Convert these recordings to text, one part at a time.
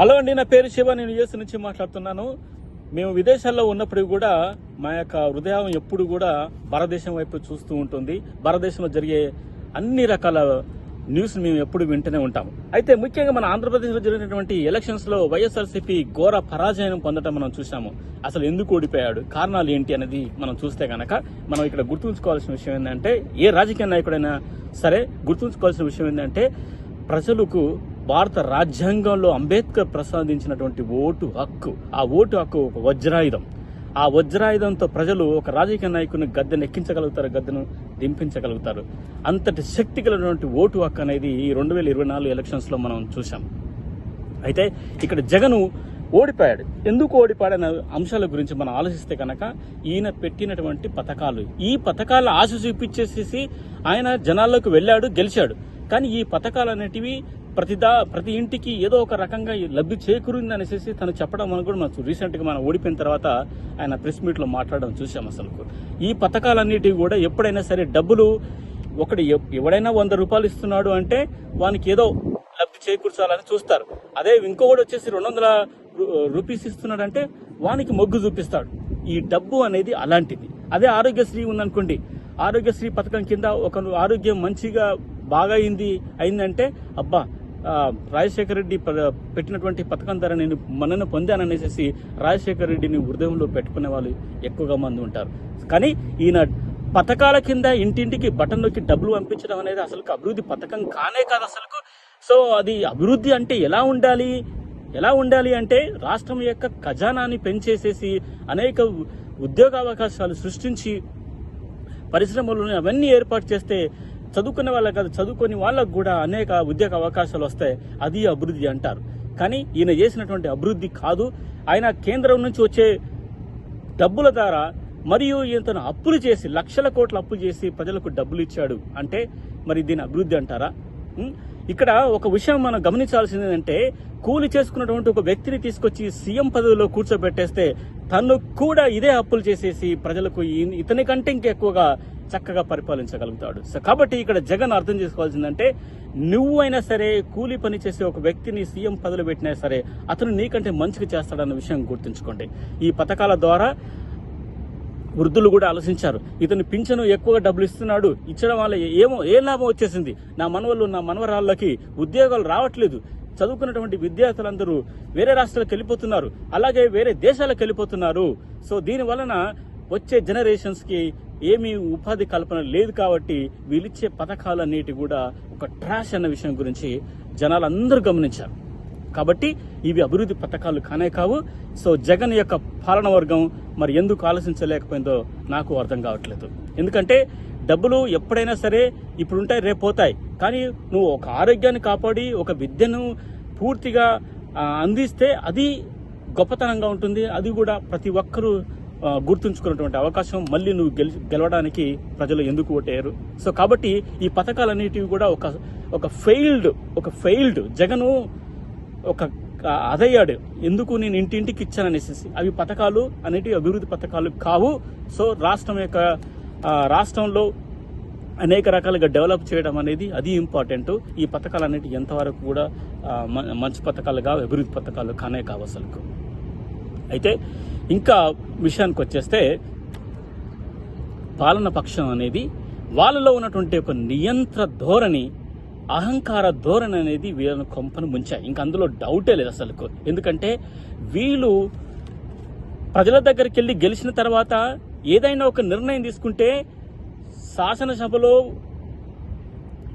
Hello అండి నా పేరు శివ నేను యుఎస్ నుంచి మాట్లాడుతున్నాను. మేము విదేశాల్లో ఉన్నప్పుడు కూడా మా యొక్క హృదయం ఎప్పుడు కూడా భారతదేశం వైపు చూస్తూ ఉంటుంది. భారతదేశంలో జరిగే అన్ని రకాల న్యూస్ మేము ఎప్పుడు వింటూనే ఉంటాము. అయితే ముఖ్యంగా మన ఆంధ్రప్రదేశ్లో జరిగినటువంటి ఎలక్షన్స్లో వైఎస్ఆర్సీపీ ఘోర పరాజయం పొందడం మనం చూసాము అసలు ఎందుకు ఓడిపోయాడు? కారణాలు ఏంటి అనేది మనం చూస్తే కనుక మనం ఇక్కడ గుర్తుంచుకోవాల్సిన విషయం ఏంటంటే ఏ రాజకీయ నాయకుడైనా సరే గుర్తుంచుకోవాల్సిన విషయం ఏంటంటే ప్రజలకు భారత రాజ్యాంగంలో అంబేద్కర్ ప్రసాదించినటువంటి ఓటు హక్కు ఆ ఓటు హక్కు ఒక వజ్రాయుధం. ఆ వజ్రాయుధంతో ప్రజలు ఒక రాజకీయ నాయకుని గద్దెను ఎక్కించగలుగుతారు గద్దెను దింపించగలుగుతారు. అంతటి శక్తి కలిగినటువంటి ఓటు హక్కు అనేది ఈ రెండు వేల ఇరవై నాలుగు ఎలక్షన్స్లో మనం చూసాం అయితే ఇక్కడ జగను ఓడిపోయాడు. ఎందుకు ఓడిపోయాడన్న అంశాల గురించి మనం ఆలోచిస్తే కనుక ఈయన పెట్టినటువంటి పథకాలు. ఈ పథకాలు ఆశ చూపించేసేసి ఆయన జనాల్లోకి వెళ్ళాడు గెలిచాడు. కానీ ఈ పథకాలు అనేటివి ప్రతిదా ప్రతి ఇంటికి ఏదో ఒక రకంగా ఈ లబ్ధి చేకూరింది అనేసి తను చెప్పడం అని కూడా మనం రీసెంట్గా మనం ఓడిపోయిన తర్వాత ఆయన ప్రెస్ మీట్లో మాట్లాడడం చూసాం అసలు. ఈ పథకాలన్నిటివి కూడా ఎప్పుడైనా సరే డబ్బులు ఒకటి ఎవడైనా వంద రూపాయలు ఇస్తున్నాడు అంటే వానికి ఏదో లబ్ధి చేకూర్చాలని చూస్తారు. అదే ఇంకొకటి వచ్చేసి రెండు వందల రూ- రూపీస్ ఇస్తున్నాడంటే వానికి మొగ్గు చూపిస్తాడు. ఈ డబ్బు అనేది అలాంటిది. అదే ఆరోగ్యశ్రీ ఉందనుకోండి. ఆరోగ్యశ్రీ పథకం కింద ఒక ఆరోగ్యం మంచిగా బాగా అయింది అయిందంటే అబ్బా రాజశేఖర రెడ్డి పెట్టినటువంటి పథకం ద్వారా నేను మనను పొందాననేసి రాజశేఖర రెడ్డిని హృదయంలో పెట్టుకునే వాళ్ళు ఎక్కువగా మంది ఉంటారు. కానీ ఈయన పథకాల కింద ఇంటింటికి బటన్ నొక్కి డబ్బులు పంపించడం అనేది అసలు అభివృద్ధి పథకం కానే కాదు అసలు సో అది అభివృద్ధి అంటే ఎలా ఉండాలి? ఎలా ఉండాలి అంటే రాష్ట్రం యొక్క ఖజానాని పెంచేసేసి అనేక ఉద్యోగ అవకాశాలు సృష్టించి పరిశ్రమలను అవన్నీ ఏర్పాటు చేస్తే చదువుకునే వాళ్ళకి కాదు చదువుకొని వాళ్ళకు కూడా అనేక ఉద్యోగ అవకాశాలు వస్తాయి. అది అభివృద్ధి అంటారు. కానీ ఈయన చేసినటువంటి అభివృద్ధి కాదు. ఆయన కేంద్రం నుంచి వచ్చే డబ్బుల ద్వారా మరియు ఈయన అప్పులు చేసి లక్షల కోట్ల అప్పులు చేసి ప్రజలకు డబ్బులు ఇచ్చాడు అంటే మరి దీని అభివృద్ధి అంటారా? ఇక్కడ ఒక విషయం మనం గమనించాల్సింది ఏంటంటే కూలి చేసుకున్నటువంటి ఒక వ్యక్తిని తీసుకొచ్చి సీఎం పదవిలో కూర్చోబెట్టేస్తే తను కూడా ఇదే అప్పులు చేసేసి ప్రజలకు ఈ- ఇతని కంటే ఇంకెక్కువగా చక్కగా పరిపాలించగలుగుతాడు. సో కాబట్టి ఇక్కడ జగన్ అర్థం చేసుకోవాల్సిందంటే నువ్వైనా సరే కూలి పని చేసే ఒక వ్యక్తిని సీఎం పదవిలో పెట్టినా సరే అతను నీకంటే మంచిగా చేస్తాడన్న విషయం గుర్తుంచుకోండి. ఈ పథకాల ద్వారా వృద్ధులు కూడా ఆలోచించారు. ఇతను పింఛను ఎక్కువగా డబ్బులు ఇస్తున్నాడు. ఇచ్చడం వల్ల ఏమో ఏ లాభం వచ్చేసింది? నా మనవలు నా మనవరాళ్ళకి ఉద్యోగాలు రావట్లేదు. చదువుకున్నటువంటి విద్యార్థులందరూ వేరే రాష్ట్రాలకు వెళ్ళిపోతున్నారు. అలాగే వేరే దేశాలకు వెళ్ళిపోతున్నారు. సో దీని వలన వచ్చే జనరేషన్స్కి ఏమీ ఉపాధి కల్పన లేదు కాబట్టి వీళ్ళిచ్చే పథకాలన్నిటి కూడా ఒక ట్రాష్ అన్న విషయం గురించి జనాలందరూ గమనించారు. కాబట్టి ఇవి అభివృద్ధి పథకాలు కానే కావు. సో జగన్ యొక్క పాలన వర్గం మరి ఎందుకు ఆలోచించలేకపోయిందో నాకు అర్థం కావట్లేదు. ఎందుకంటే డబ్బులు ఎప్పుడైనా సరే ఇప్పుడు ఉంటాయి రేపు పోతాయి. కానీ నువ్వు ఒక ఆరోగ్యాన్ని కాపాడి ఒక విద్యను పూర్తిగా అందిస్తే అది గొప్పతనంగా ఉంటుంది. అది కూడా ప్రతి ఒక్కరూ గుర్తుంచుకున్నటువంటి అవకాశం మళ్ళీ నువ్వు గెలి గెలవడానికి ప్రజలు ఎందుకు ఓటేయరు? సో కాబట్టి ఈ పథకాలన్నిటివి కూడా ఒక ఒక ఫెయిల్డ్ ఒక ఫెయిల్డ్ జగను ఒక అదయ్యాడు. ఎందుకు నేను ఇంటింటికి ఇచ్చాననేసి అవి పథకాలు అనేటివి అభివృద్ధి పథకాలు కావు. సో రాష్ట్రం యొక్క రాష్ట్రంలో అనేక రకాలుగా డెవలప్ చేయడం అనేది అది ఇంపార్టెంట్. ఈ పథకాలు ఎంతవరకు కూడా మ- మంచి పథకాలుగా అభివృద్ధి పథకాలు కానే కావు అసలు అయితే ఇంకా విషయానికి వచ్చేస్తే పాలన పక్షం అనేది వాళ్ళలో ఉన్నటువంటి ఒక నియంత్ర ధోరణి అహంకార ధోరణి అనేది వీళ్ళని కొంపను ముంచాయి. ఇంకా అందులో డౌటే లేదు అసలు ఎందుకంటే వీళ్ళు ప్రజల దగ్గరికి వెళ్ళి గెలిచిన తర్వాత ఏదైనా ఒక నిర్ణయం తీసుకుంటే శాసనసభలో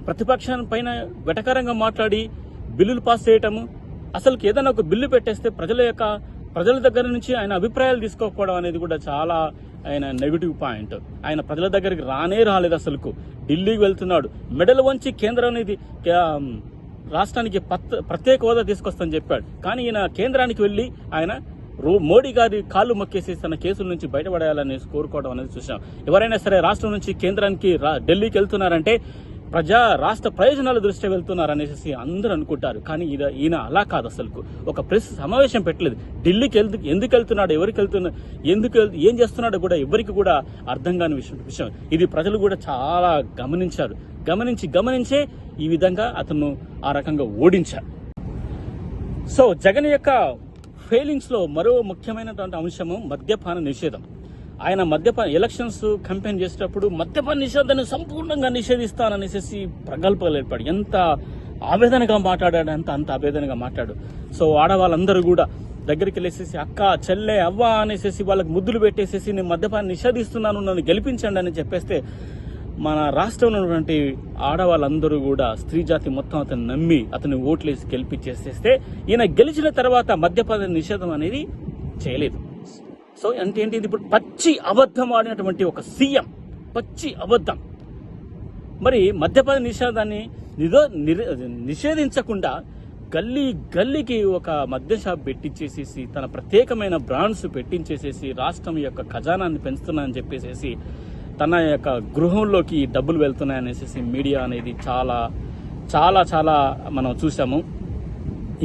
ప్రతిపక్షాన్ని పైన వెటకరంగా మాట్లాడి బిల్లులు పాస్ చేయటము అసలు ఏదైనా ఒక బిల్లు పెట్టేస్తే ప్రజల యొక్క ప్రజల దగ్గర నుంచి ఆయన అభిప్రాయాలు తీసుకోకపోవడం అనేది కూడా చాలా ఆయన నెగిటివ్ పాయింట్ ఆయన ప్రజల దగ్గరికి రానే రాలేదు అసలుకు. ఢిల్లీకి వెళ్తున్నాడు. మెడల్ వంచి కేంద్రం అనేది రాష్ట్రానికి పత్- ప్రత్యేక హోదా తీసుకొస్తానని చెప్పాడు. కానీ ఈయన కేంద్రానికి వెళ్ళి ఆయన రో మోడీ గారి కాళ్ళు మొక్కేసి తన కేసుల నుంచి బయటపడేయాలని కోరుకోవడం అనేది చూసాం ఎవరైనా సరే రాష్ట్రం నుంచి కేంద్రానికి రా- ఢిల్లీకి వెళ్తున్నారంటే ప్రజా రాష్ట్ర ప్రయోజనాల దృష్ట్యా వెళ్తున్నారనేసి అందరూ అనుకుంటారు. కానీ ఇది ఈయన అలా కాదు అసలు ఒక ప్రెస్ సమావేశం పెట్టలేదు. ఢిల్లీకి వెళ్తు ఎందుకు వెళ్తున్నాడు? ఎవరికి వెళ్తున్నా ఎందుకు వెళ్తు ఏం చేస్తున్నాడో కూడా ఎవరికి కూడా అర్థం కాని విషయం విషయం. ఇది ప్రజలు కూడా చాలా గమనించారు. గమనించి గమనించే ఈ విధంగా అతను ఆ రకంగా ఓడించారు. సో జగన్ యొక్క ఫెయిలింగ్స్లో మరో ముఖ్యమైనటువంటి అంశము మద్యపాన నిషేధం. ఆయన మద్యపాన ఎలక్షన్స్ కంపెయిన్ చేసేటప్పుడు మద్యపాన నిషేధాన్ని సంపూర్ణంగా నిషేధిస్తాననేసి ప్రగల్భాలు ఏర్పాడు ఎంత ఆవేదనగా మాట్లాడాడు అంత అంత ఆవేదనగా మాట్లాడు. సో ఆడవాళ్ళందరూ కూడా దగ్గరికి వెళ్ళేసేసి అక్క చెల్లె అవ్వ అనేసేసి వాళ్ళకి ముద్దులు పెట్టేసేసి నేను మద్యపాన్ని నిషేధిస్తున్నాను నన్ను గెలిపించండి అని చెప్పేస్తే మన రాష్ట్రంలో ఉన్నటువంటి ఆడవాళ్ళందరూ కూడా స్త్రీ జాతి మొత్తం అతను నమ్మి అతని ఓట్లేసి గెలిపించేసేస్తే ఈయన గెలిచిన తర్వాత మద్యపాన నిషేధం అనేది చేయలేదు. సో అంటే ఏంటి ఇది ఇప్పుడు పచ్చి అబద్ధం ఆడినటువంటి ఒక సీఎం పచ్చి అబద్ధం. మరి మద్యపాన నిషేధాన్ని నిరో నిషేధించకుండా గల్లీ గల్లీకి ఒక మద్య షాప్ పెట్టించేసేసి తన ప్రత్యేకమైన బ్రాండ్స్ పెట్టించేసేసి రాష్ట్రం యొక్క ఖజానాన్ని పెంచుతున్నానని చెప్పేసేసి తన యొక్క గృహంలోకి డబ్బులు వెళ్తున్నాయనేసి మీడియా అనేది చాలా చాలా చాలా మనం చూసాము.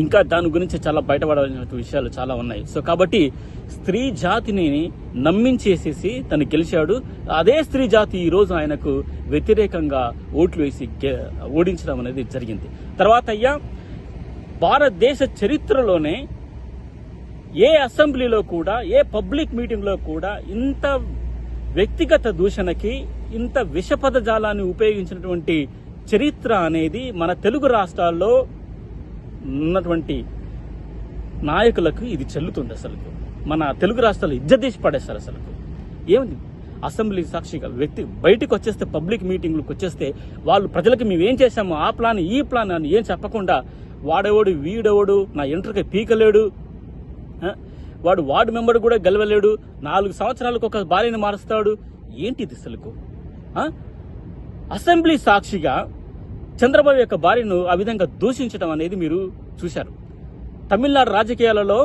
ఇంకా దాని గురించి చాలా బయటపడాల్సిన విషయాలు చాలా ఉన్నాయి. సో కాబట్టి స్త్రీ జాతిని నమ్మించేసేసి తను గెలిచాడు. అదే స్త్రీ జాతి ఈ రోజు ఆయనకు వ్యతిరేకంగా ఓట్లు వేసి ఓడించడం అనేది జరిగింది. తర్వాత అయ్యా భారతదేశ చరిత్రలోనే ఏ అసెంబ్లీలో కూడా ఏ పబ్లిక్ మీటింగ్లో కూడా ఇంత వ్యక్తిగత దూషణకి ఇంత విషపద జాలాన్ని ఉపయోగించినటువంటి చరిత్ర అనేది మన తెలుగు రాష్ట్రాల్లో ఉన్నటువంటి నాయకులకు ఇది చెల్లుతుంది అసలు మన తెలుగు రాష్ట్రాలు ఇజ్జతీసి పడేస్తారు అసలు. ఏమిటి అసెంబ్లీ సాక్షిగా వ్యక్తి బయటకు వచ్చేస్తే పబ్లిక్ మీటింగ్లకు వచ్చేస్తే వాళ్ళు ప్రజలకు మేము ఏం చేశాము ఆ ప్లాన్ ఈ ప్లాన్ అని ఏం చెప్పకుండా వాడేవాడు వీడెవడు నా ఇంటర్కి పీకలేడు వాడు వార్డు మెంబర్ కూడా గెలవలేడు నాలుగు సంవత్సరాలకు ఒక భార్యను మారుస్తాడు. ఏంటిది అసలుకు? అసెంబ్లీ సాక్షిగా చంద్రబాబు యొక్క భార్యను ఆ విధంగా దూషించడం అనేది మీరు చూశారు. తమిళనాడు రాజకీయాలలో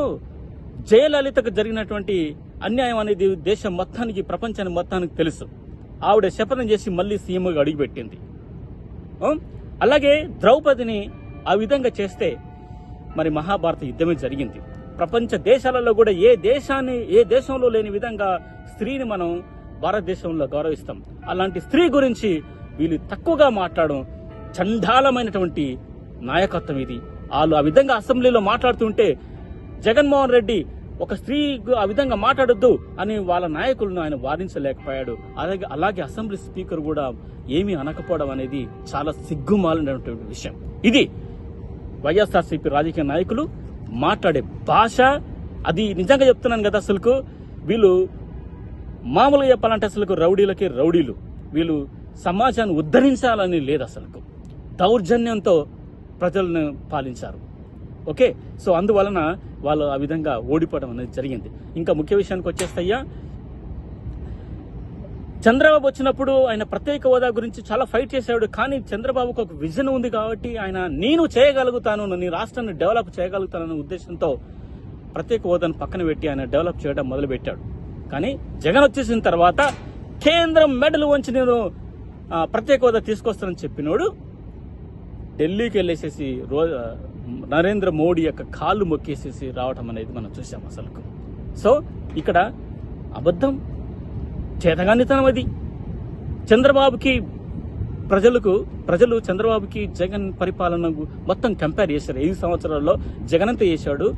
జయలలితకు జరిగినటువంటి అన్యాయం అనేది దేశం మొత్తానికి ప్రపంచానికి మొత్తానికి తెలుసు. ఆవిడ శపథం చేసి మళ్ళీ సీఎంగా అడుగుపెట్టింది. అలాగే ద్రౌపదిని ఆ విధంగా చేస్తే మరి మహాభారత యుద్ధమే జరిగింది. ప్రపంచ దేశాలలో కూడా ఏ దేశాన్ని ఏ దేశంలో లేని విధంగా స్త్రీని మనం భారతదేశంలో గౌరవిస్తాం. అలాంటి స్త్రీ గురించి వీళ్ళు తక్కువగా మాట్లాడడం చండాలమైనటువంటి నాయకత్వం ఇది. వాళ్ళు ఆ విధంగా అసెంబ్లీలో మాట్లాడుతుంటే జగన్మోహన్ రెడ్డి ఒక స్త్రీ ఆ విధంగా మాట్లాడొద్దు అని వాళ్ళ నాయకులను ఆయన వాదించలేకపోయాడు. అలాగే అలాగే అసెంబ్లీ స్పీకర్ కూడా ఏమీ అనకపోవడం అనేది చాలా సిగ్గుమాలినటువంటి విషయం. ఇది వైఎస్ఆర్సీపీ రాజకీయ నాయకులు మాట్లాడే భాష. అది నిజంగా చెప్తున్నాను కదా అసలుకు వీళ్ళు మామూలుగా చెప్పాలంటే అసలు రౌడీలకి రౌడీలు. వీళ్ళు సమాజాన్ని ఉద్ధరించాలని లేదు అసలుకు. దౌర్జన్యంతో ప్రజలను పాలించారు. ఓకే? సో అందువలన వాళ్ళు ఆ విధంగా ఓడిపోవడం అనేది జరిగింది. ఇంకా ముఖ్య విషయానికి వచ్చేస్తయ్యా చంద్రబాబు వచ్చినప్పుడు ఆయన ప్రత్యేక హోదా గురించి చాలా ఫైట్ చేశాడు కానీ చంద్రబాబుకు ఒక విజన్ ఉంది కాబట్టి ఆయన నేను చేయగలుగుతాను నీ రాష్ట్రాన్ని డెవలప్ చేయగలుగుతానన్న ఉద్దేశంతో ప్రత్యేక హోదాను పక్కన పెట్టి ఆయన డెవలప్ చేయడం మొదలుపెట్టాడు. కానీ జగన్ వచ్చేసిన తర్వాత కేంద్రం మెడలు వంచి నేను ప్రత్యేక హోదా తీసుకొస్తానని చెప్పినోడు ఢిల్లీకి వెళ్ళేసేసి రోజు నరేంద్ర మోడీ యొక్క కాళ్ళు మొక్కేసేసి రావటం అనేది మనం చూసాం అసలు. సో ఇక్కడ అబద్ధం చేతగానితనం అది. చంద్రబాబుకి ప్రజలకు ప్రజలు చంద్రబాబుకి జగన్ పరిపాలనకు మొత్తం కంపేర్ చేశారు. ఐదు సంవత్సరాల్లో జగన్ ఎంత చేశాడు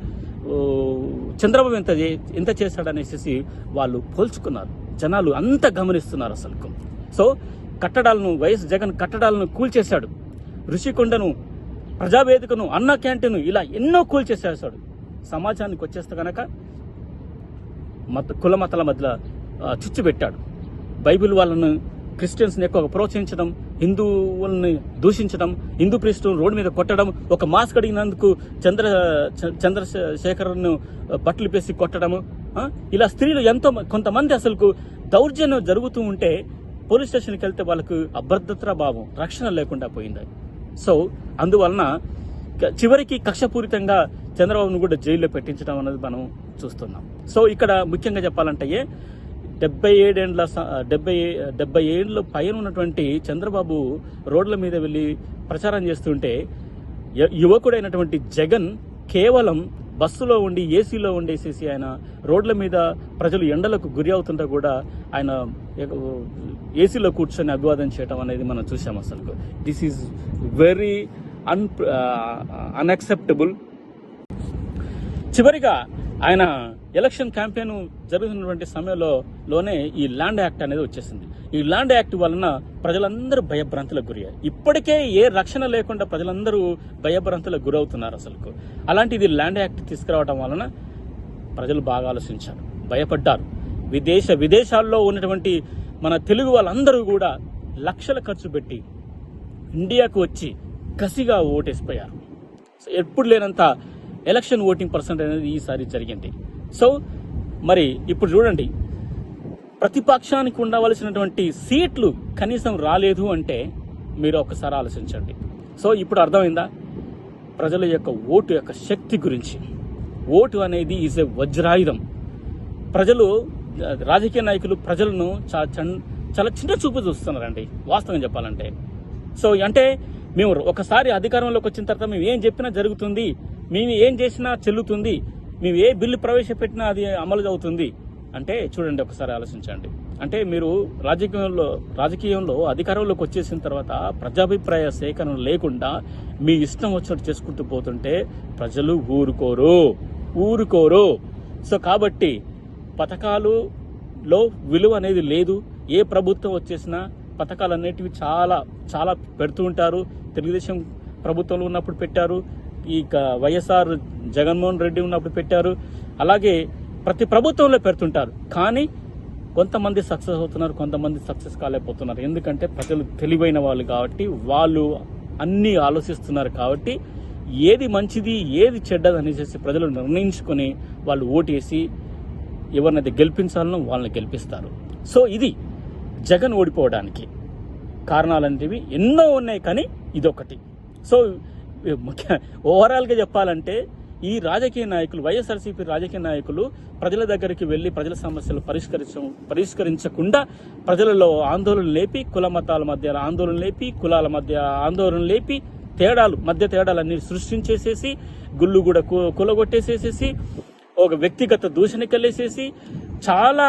చంద్రబాబు ఎంత చే- ఎంత చేశాడు అనేసి వాళ్ళు పోల్చుకున్నారు. జనాలు అంత గమనిస్తున్నారు అసలు. సో కట్టడాలను వైఎస్ జగన్ కట్టడాలను కూల్చేశాడు. ఋషికొండను ప్రజావేదికను అన్న క్యాంటీన్ ఇలా ఎన్నో కూల్చేసేసాడు. సమాజానికి వచ్చేస్తే కనుక మత కుల మతాల మధ్య ఆ, చిచ్చు పెట్టాడు. బైబిల్ వాళ్ళను క్రిస్టియన్స్ని ఎక్కువగా ప్రోత్సహించడం హిందువుల్ని దూషించడం హిందూ ప్రీస్టును రోడ్డు మీద కొట్టడం ఒక మాస్క్ అడిగినందుకు చంద్ర చ- బట్టలు పేసి కొట్టడము ఇలా స్త్రీలు ఎంతో కొంతమంది అసలుకు దౌర్జన్యం జరుగుతూ ఉంటే పోలీస్ స్టేషన్కి వెళ్తే వాళ్ళకు అభద్రతా భావం రక్షణ లేకుండా పోయింది. సో అందువలన చివరికి కక్షపూరితంగా చంద్రబాబును కూడా జైల్లో పెట్టించడం అనేది మనం చూస్తున్నాం. సో ఇక్కడ ముఖ్యంగా చెప్పాలంటే డెబ్బై ఏడేండ్ల స- డెబ్బై డెబ్బై ఏళ్ళ పైన ఉన్నటువంటి చంద్రబాబు రోడ్ల మీద వెళ్ళి ప్రచారం చేస్తుంటే యువకుడైనటువంటి జగన్ కేవలం బస్సులో ఉండి ఏసీలో ఉండేసేసి ఆయన రోడ్ల మీద ప్రజలు ఎండలకు గురి అవుతుంటే కూడా ఆయన ఏసీలో కూర్చొని అభివాదం చేయడం అనేది మనం చూసాం అసలు this is very un unacceptable చివరిగా ఆయన ఎలక్షన్ క్యాంపెయిన్ జరుగుతున్నటువంటి సమయంలో లోనే ఈ ల్యాండ్ యాక్ట్ అనేది వచ్చేసింది. ఈ ల్యాండ్ యాక్ట్ వలన ప్రజలందరూ భయభ్రాంతులకు గురయ్యారు. ఇప్పటికే ఏ రక్షణ లేకుండా ప్రజలందరూ భయభ్రాంతులకు గురవుతున్నారు అసలు అలాంటిది ల్యాండ్ యాక్ట్ తీసుకురావడం వలన ప్రజలు బాగా ఆలోచించారు భయపడ్డారు. విదేశ విదేశాల్లో ఉన్నటువంటి మన తెలుగు వాళ్ళందరూ కూడా లక్షల ఖర్చు పెట్టి ఇండియాకు వచ్చి కసిగా ఓటేసిపోయారు. సో ఎప్పుడు లేనంత ఎలక్షన్ ఓటింగ్ పర్సెంట్ అనేది ఈసారి జరిగింది. సో మరి ఇప్పుడు చూడండి. ప్రతిపక్షానికి ఉండవలసినటువంటి సీట్లు కనీసం రాలేదు అంటే మీరు ఒకసారి ఆలోచించండి. సో ఇప్పుడు అర్థమైందా? ప్రజల యొక్క ఓటు యొక్క శక్తి గురించి. ఓటు అనేది ఈజ్ ఏ వజ్రాయుధం. ప్రజలు రాజకీయ నాయకులు ప్రజలను చాలా చాలా చిన్న చూపు చూస్తున్నారండి. వాస్తవం చెప్పాలంటే. సో అంటే మేము ఒకసారి అధికారంలోకి వచ్చిన తర్వాత మేము ఏం చెప్పినా జరుగుతుంది. మేము ఏం చేసినా చెల్లుతుంది మేము ఏ బిల్లు ప్రవేశపెట్టినా అది అమలు అవుతుంది అంటే చూడండి ఒకసారి ఆలోచించండి. అంటే మీరు రాజకీయంలో రాజకీయంలో అధికారంలోకి వచ్చేసిన తర్వాత ప్రజాభిప్రాయ సేకరణ లేకుండా మీ ఇష్టం వచ్చినట్టు చేసుకుంటూ పోతుంటే ప్రజలు ఊరుకోరు. ఊరుకోరు. సో కాబట్టి పథకాలులో విలువ అనేది లేదు. ఏ ప్రభుత్వం వచ్చేసినా పథకాలు అనేటివి చాలా చాలా పెడుతూ ఉంటారు. తెలుగుదేశం ప్రభుత్వంలో ఉన్నప్పుడు పెట్టారు. ఈ క- వైఎస్ఆర్ జగన్మోహన్ రెడ్డి ఉన్నప్పుడు పెట్టారు. అలాగే ప్రతి ప్రభుత్వంలో పెడుతుంటారు. కానీ కొంతమంది సక్సెస్ అవుతున్నారు కొంతమంది సక్సెస్ కాలేకపోతున్నారు. ఎందుకంటే ప్రజలు తెలివైన వాళ్ళు కాబట్టి వాళ్ళు అన్నీ ఆలోచిస్తున్నారు కాబట్టి ఏది మంచిది ఏది చెడ్డది అనేసి ప్రజలు నిర్ణయించుకొని వాళ్ళు ఓటేసి ఎవరినైతే గెలిపించాలనో వాళ్ళని గెలిపిస్తారు. సో ఇది జగన్ ఓడిపోవడానికి కారణాలు అనేవి ఎన్నో ఉన్నాయి కానీ ఇదొకటి. సో ముఖ్య ఓవరాల్గా చెప్పాలంటే ఈ రాజకీయ నాయకులు వైఎస్ఆర్సీపీ రాజకీయ నాయకులు ప్రజల దగ్గరికి వెళ్ళి ప్రజల సమస్యలు పరిష్కరించ పరిష్కరించకుండా ప్రజలలో ఆందోళన లేపి కుల మతాల మధ్య ఆందోళన లేపి కులాల మధ్య ఆందోళన లేపి తేడాలు మధ్య తేడాలన్నీ సృష్టించేసేసి గుళ్ళు కూడా కు- కులగొట్టేసేసేసి ఒక వ్యక్తిగత దూషణకెళ్ళేసేసి చాలా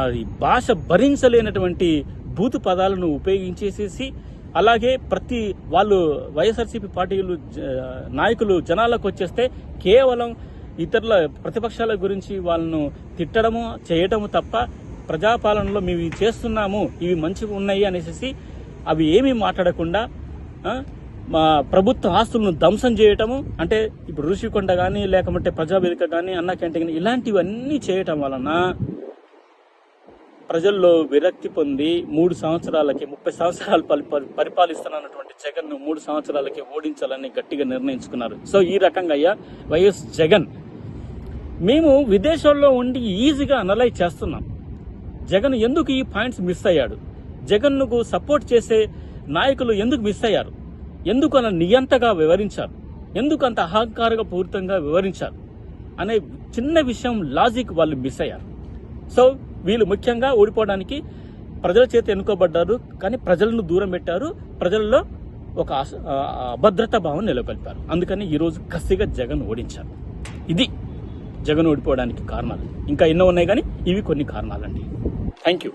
అది భాష భరించలేనటువంటి బూతు పదాలను ఉపయోగించేసేసి అలాగే ప్రతి వాళ్ళు వైఎస్ఆర్సీపీ పార్టీలు నాయకులు జనాలకు వచ్చేస్తే కేవలం ఇతరుల ప్రతిపక్షాల గురించి వాళ్ళను తిట్టడము చేయటము తప్ప ప్రజాపాలనలో మేము ఇవి చేస్తున్నాము ఇవి మంచిగా ఉన్నాయి అనేసి అవి ఏమీ మాట్లాడకుండా మా ప్రభుత్వ ఆస్తులను ధ్వంసం చేయటము అంటే ఇప్పుడు ఋషికొండ కానీ లేకపోతే ప్రజావేదిక కానీ అన్న క్యాంటీన్ కానీ ఇలాంటివన్నీ చేయటం వలన ప్రజల్లో విరక్తి పొంది మూడు సంవత్సరాలకి ముప్పై సంవత్సరాలు పరి- పరిపాలిస్తున్నటువంటి జగన్ను మూడు సంవత్సరాలకి ఓడించాలని గట్టిగా నిర్ణయించుకున్నారు. సో ఈ రకంగా అయ్యా వైఎస్ జగన్. మేము విదేశాల్లో ఉండి ఈజీగా అనలైజ్ చేస్తున్నాం. జగన్ ఎందుకు ఈ పాయింట్స్ మిస్ అయ్యాడు? జగన్కు సపోర్ట్ చేసే నాయకులు ఎందుకు మిస్ అయ్యారు? ఎందుకు అలా నియంతగా వివరించారు? ఎందుకు అంత అహంకారగా పూరితంగా వివరించారు? అనే చిన్న విషయం లాజిక్ వాళ్ళు మిస్ అయ్యారు. సో వీళ్ళు ముఖ్యంగా ఓడిపోవడానికి ప్రజల చేత ఎన్నుకోబడ్డారు కానీ ప్రజలను దూరం పెట్టారు ప్రజల్లో ఒక అస- అభద్రతా భావం నెలకొల్పారు. అందుకని ఈరోజు కసిగా జగన్ ఓడించారు. ఇది జగన్ ఓడిపోవడానికి కారణాలు. ఇంకా ఎన్నో ఉన్నాయి కానీ ఇవి కొన్ని కారణాలండి. Thank you